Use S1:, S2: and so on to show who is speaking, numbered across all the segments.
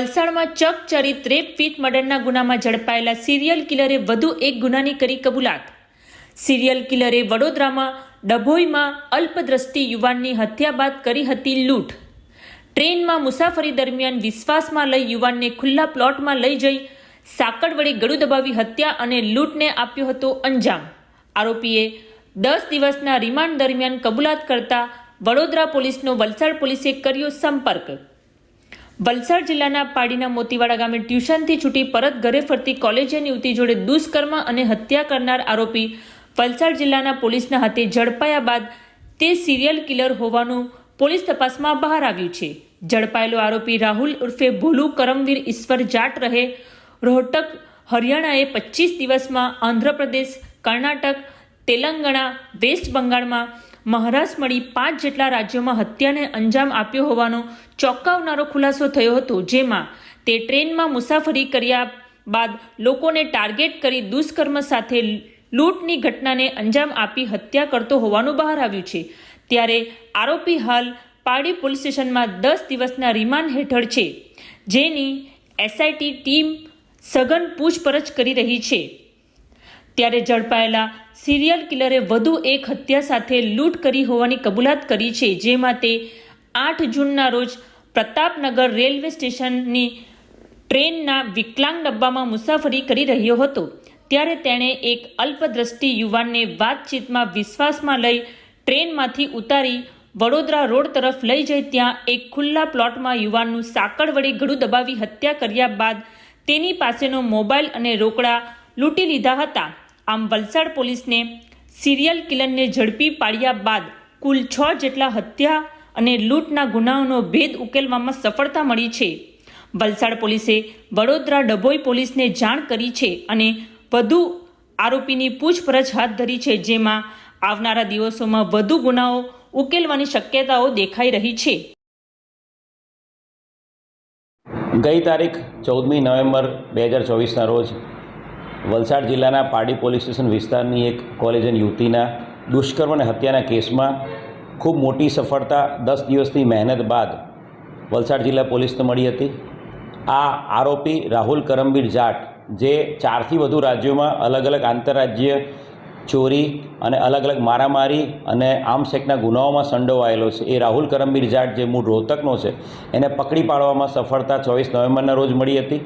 S1: વલસાડમાં ચકચરિત rape fit મર્ડરના ગુનામાં ઝડપાયેલા serial કિલરે વધુ એક ગુનાની કરી કબૂલાત. સિરિયલ કિલરે વડોદરામાં ડભોઈમાં અલ્પદ્રષ્ટિ યુવાનની હત્યા બાદ કરી હતી લૂંટ. ટ્રેનમાં મુસાફરી દરમિયાન વિશ્વાસમાં લઈ યુવાનને ખુલ્લા પ્લોટમાં લઈ જઈ સાકડ વડે ગળું દબાવી હત્યા અને લૂંટને આપ્યો હતો અંજામ. આરોપીએ દસ દિવસના રિમાન્ડ દરમિયાન કબૂલાત કરતા વડોદરા પોલીસનો વલસાડ પોલીસે કર્યો સંપર્ક. વલસાડ જિલ્લાના પાડીના મોતીવાડા ગામે ટ્યુશનથી છૂટી પરત ઘરે ફરતી કોલેજિયન યુવતી જોડે દુષ્કર્મ અને હત્યા કરનાર આરોપી વલસાડ જિલ્લાના પોલીસના હાથે ઝડપાયા બાદ તે સિરિયલ કિલર હોવાનું પોલીસ તપાસમાં બહાર આવ્યું છે. ઝડપાયેલો આરોપી રાહુલ ઉર્ફે ભોલુ કરમવીર ઈશ્વર જાટ રહે. રોહટક હરિયાણાએ પચીસ દિવસમાં આંધ્રપ્રદેશ, કર્ણાટક, તેલંગાણા, વેસ્ટ બંગાળમાં મહારાષ્ટ્ર મળી પાંચ જેટલા રાજ્યોમાં હત્યાને અંજામ આપ્યો હોવાનો ચોંકાવનારો ખુલાસો થયો હતો, જેમાં તે ટ્રેનમાં મુસાફરી કર્યા બાદ લોકોને ટાર્ગેટ કરી દુષ્કર્મ સાથે લૂંટની ઘટનાને અંજામ આપી હત્યા કરતો હોવાનું બહાર આવ્યું છે. ત્યારે આરોપી હાલ પાડી પોલીસ સ્ટેશનમાં દસ દિવસના રિમાન્ડ હેઠળ છે, જેની એસઆઈટી ટીમ સઘન પૂછપરછ કરી રહી છે. ત્યારે ઝડપાયેલા સિરિયલ કિલરે વધુ એક હત્યા સાથે લૂંટ કરી હોવાની કબૂલાત કરી છે, જેમાં તે આઠ જૂનના રોજ પ્રતાપનગર રેલવે સ્ટેશનની ટ્રેનના વિકલાંગ ડબ્બામાં મુસાફરી કરી રહ્યો હતો. ત્યારે તેણે એક અલ્પદ્રષ્ટિ યુવાનને વાતચીતમાં વિશ્વાસમાં લઈ ટ્રેનમાંથી ઉતારી વડોદરા રોડ તરફ લઈ જઈ ત્યાં એક ખુલ્લા પ્લોટમાં યુવાનનું સાંકળ વડે ગળું દબાવી હત્યા કર્યા બાદ તેની પાસેનો મોબાઈલ અને રોકડા લૂંટી લીધા હતા. આમ વલસાડ પોલીસને સિરિયલ કિલરને ઝડપી પાડ્યા બાદ કુલ છ જેટલા હત્યા અને લૂંટના ગુનાઓનો ભેદ ઉકેલવામાં સફળતા મળી છે. વલસાડ પોલીસે વડોદરા ડભોઈ પોલીસને જાણ કરી છે અને વધુ આરોપીની પૂછપરછ હાથ ધરી છે, જેમાં આવનારા દિવસોમાં વધુ ગુનાઓ ઉકેલવાની શક્યતાઓ દેખાઈ રહી છે.
S2: ગઈ તારીખ ચૌદમી નવેમ્બર બે હજાર ચોવીસના રોજ વલસાડ જિલ્લાના પારડી પોલીસ સ્ટેશન વિસ્તારની એક કોલેજ અને યુવતીના દુષ્કર્મ અને હત્યાના કેસમાં ખૂબ મોટી સફળતા દસ દિવસની મહેનત બાદ વલસાડ જિલ્લા પોલીસને મળી હતી. આ આરોપી રાહુલ કરમબીર જાટ, જે ચારથી વધુ રાજ્યોમાં અલગ અલગ આંતરરાજ્ય ચોરી અને અલગ અલગ મારામારી અને આર્મસેકના ગુનાઓમાં સંડોવાયેલો છે. એ રાહુલ કરમબીર જાટ, જે મૂળ રોહતકનો છે, એને પકડી પાડવામાં સફળતા ચોવીસ નવેમ્બરના રોજ મળી હતી.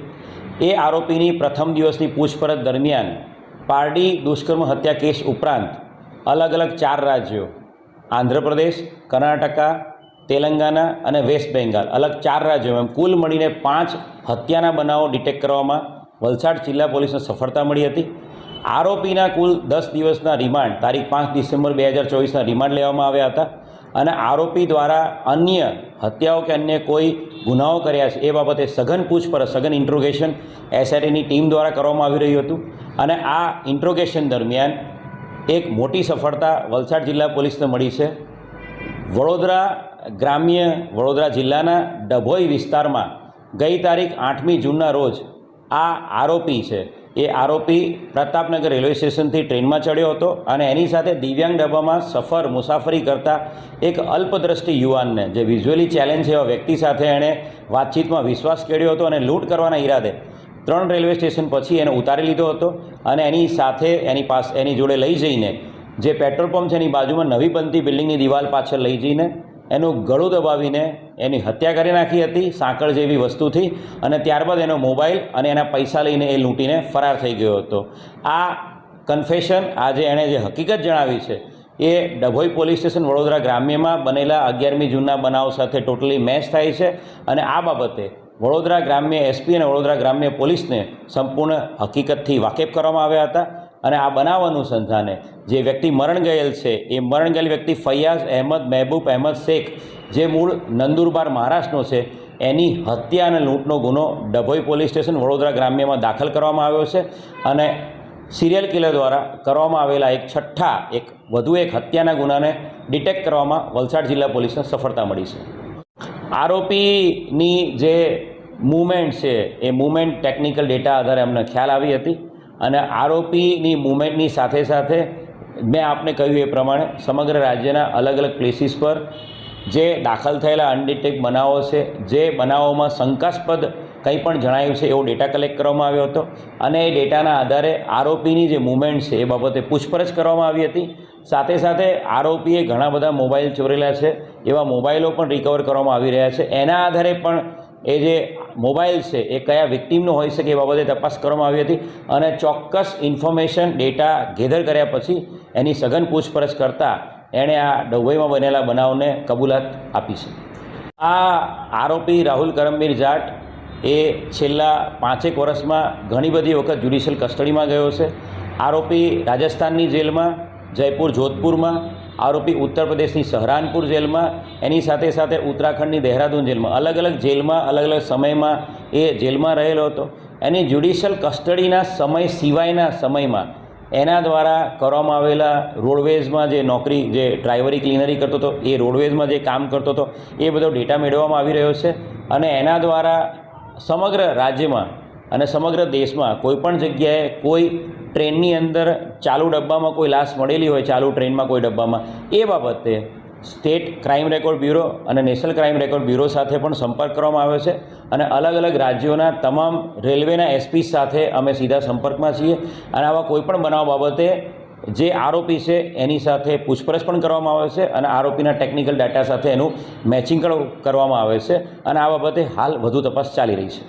S2: એ આરોપીની પ્રથમ દિવસની પૂછપરછ દરમિયાન પારડી દુષ્કર્મ હત્યા કેસ ઉપરાંત અલગ અલગ ચાર રાજ્યો, આંધ્રપ્રદેશ, કર્ણાટકા, તેલંગાના અને વેસ્ટ બેંગાલ અલગ ચાર રાજ્યોમાં કુલ મળીને પાંચ હત્યાના બનાવો ડિટેક્ટ કરવામાં વલસાડ જિલ્લા પોલીસને સફળતા મળી હતી. આરોપીના કુલ દસ દિવસના રિમાન્ડ તારીખ પાંચ ડિસેમ્બર બે હજાર ચોવીસના રિમાન્ડ લેવામાં આવ્યા હતા. અને આરોપી દ્વારા અન્ય હત્યાઓ કે અન્ય કોઈ ગુનાઓ કર્યા છે, એ બાબતે સઘન પૂછપરછ, સઘન ઇન્ટ્રોગેશન એસઆઈટીની ટીમ દ્વારા કરવામાં આવી રહ્યું હતું. અને આ ઇન્ટ્રોગેશન દરમિયાન એક મોટી સફળતા વલસાડ જિલ્લા પોલીસને મળી છે. વડોદરા ગ્રામ્ય વડોદરા જિલ્લાના ડભોઈ વિસ્તારમાં ગઈ તારીખ આઠમી જૂનના રોજ આ આરોપી છે એ આરોપી પ્રતાપનગર રેલવે સ્ટેશનથી ટ્રેનમાં ચડ્યો હતો અને એની સાથે દિવ્યાંગ ડબ્બામાં સફર મુસાફરી કરતા એક અલ્પદ્રષ્ટિ યુવાનને, જે વિઝ્યુઅલી ચેલેન્જ એવા વ્યક્તિ સાથે એણે વાતચીતમાં વિશ્વાસ કેળ્યો હતો અને લૂંટ કરવાના ઈરાદે ત્રણ રેલવે સ્ટેશન પછી એને ઉતારી લીધો હતો અને એની સાથે એની પાસે, એની જોડે લઈ જઈને જે પેટ્રોલ પંપ છે એની બાજુમાં નવી બનતી બિલ્ડિંગની દિવાલ પાછળ લઈ જઈને એનું ગળું દબાવીને એની હત્યા કરી નાખી હતી, સાંકળ જેવી વસ્તુથી અને ત્યારબાદ એનો મોબાઈલ અને એના પૈસા લઈને એ લૂંટીને ફરાર થઈ ગયો હતો. આ કન્ફેશન આજે એણે જે હકીકત જણાવી છે, એ ડભોઈ પોલીસ સ્ટેશન વડોદરા ગ્રામ્યમાં બનેલા અગિયારમી જૂનના બનાવ સાથે ટોટલી મેચ થાય છે અને આ બાબતે વડોદરા ગ્રામ્ય એસપી અને વડોદરા ગ્રામ્ય પોલીસને સંપૂર્ણ હકીકતથી વાકેફ કરવામાં આવ્યા હતા. અને આ બનાવ અનુસંધાને જે વ્યક્તિ મરણ ગયેલ છે, એ મરણ ગયેલ વ્યક્તિ ફૈયાઝ અહેમદ મહેબૂબ અહેમદ શેખ, જે મૂળ નંદુરબાર મહારાષ્ટ્રનો છે, એની હત્યા અને લૂંટનો ગુનો ડભોઈ પોલીસ સ્ટેશન વડોદરા ગ્રામ્યમાં દાખલ કરવામાં આવ્યો છે અને સિરિયલ કિલર દ્વારા કરવામાં આવેલા એક છઠ્ઠા, એક વધુ એક હત્યાના ગુનાને ડિટેક્ટ કરવામાં વલસાડ જિલ્લા પોલીસને સફળતા મળી છે. આરોપીની જે મૂવમેન્ટ છે, એ મૂવમેન્ટ ટેકનિકલ ડેટા આધારે અમને ખ્યાલ આવી હતી. અને આરોપીની મુમેન્ટની સાથે સાથે મેં આપને કહ્યું એ પ્રમાણે સમગ્ર રાજ્યના અલગ અલગ પ્લેસીસ પર જે દાખલ થયેલા અનડિટેક બનાવો છે, જે બનાવોમાં શંકાસ્પદ કંઈ પણ જણાયું છે એવો ડેટા કલેક્ટ કરવામાં આવ્યો હતો. અને એ ડેટાના આધારે આરોપીની જે મુવમેન્ટ છે એ બાબતે પૂછપરછ કરવામાં આવી હતી. સાથે સાથે આરોપીએ ઘણા બધા મોબાઈલ ચોરેલા છે, એવા મોબાઈલો પણ રિકવર કરવામાં આવી રહ્યા છે. એના આધારે પણ એ જે મોબાઈલ છે, એ કયા વિક્ટીમનો હોઈ શકે એ બાબતે તપાસ કરવામાં આવી હતી અને ચોક્કસ ઇન્ફોર્મેશન, ડેટા ગેધર કર્યા પછી એની સઘન પૂછપરછ કરતાં એણે આ ડભોઈમાં બનેલા બનાવને કબૂલાત આપી છે. આ આરોપી રાહુલ કરમબીર જાટ એ છેલ્લા પાંચેક વર્ષમાં ઘણી બધી વખત જ્યુડિશિયલ કસ્ટડીમાં ગયો છે. આરોપી રાજસ્થાનની જેલમાં, જયપુર, જોધપુરમાં આરોપી ઉત્તર પ્રદેશની સહરાનપુર જેલમાં, એની સાથે સાથે ઉત્તરાખંડની દહેરાદૂન જેલમાં. અલગ અલગ જેલમાં, અલગ અલગ સમયમાં એ જેલમાં રહેલો હતો. એની જ્યુડિશિયલ કસ્ટડીના સમય સિવાયના સમયમાં એના દ્વારા કરવામાં આવેલા રોડવેઝમાં જે નોકરી, જે ડ્રાઈવરી ક્લીનરી કરતો હતો, એ રોડવેઝમાં જે કામ કરતો હતો, એ બધો ડેટા મેળવવામાં આવી રહ્યો છે અને એના દ્વારા સમગ્ર રાજ્યમાં અને સમગ્ર દેશમાં કોઈપણ જગ્યાએ કોઈ ટ્રેનની અંદર ચાલુ ડબ્બામાં કોઈ લાશ મળેલી હોય, ચાલુ ટ્રેનમાં કોઈ ડબ્બામાં. એ બાબતે સ્ટેટ ક્રાઇમ રેકોર્ડ બ્યુરો અને નેશનલ ક્રાઇમ રેકોર્ડ બ્યુરો સાથે પણ સંપર્ક કરવામાં આવ્યો છે અને અલગ અલગ રાજ્યોના તમામ રેલવેના એસપી સાથે અમે સીધા સંપર્કમાં છીએ અને આવા કોઈપણ બનાવ બાબતે જે આરોપી છે એની સાથે પૂછપરછ પણ કરવામાં આવે છે અને આરોપીના ટેકનિકલ ડાટા સાથે એનું મેચિંગ કરવામાં આવે છે અને આ બાબતે હાલ વધુ તપાસ ચાલી રહી છે.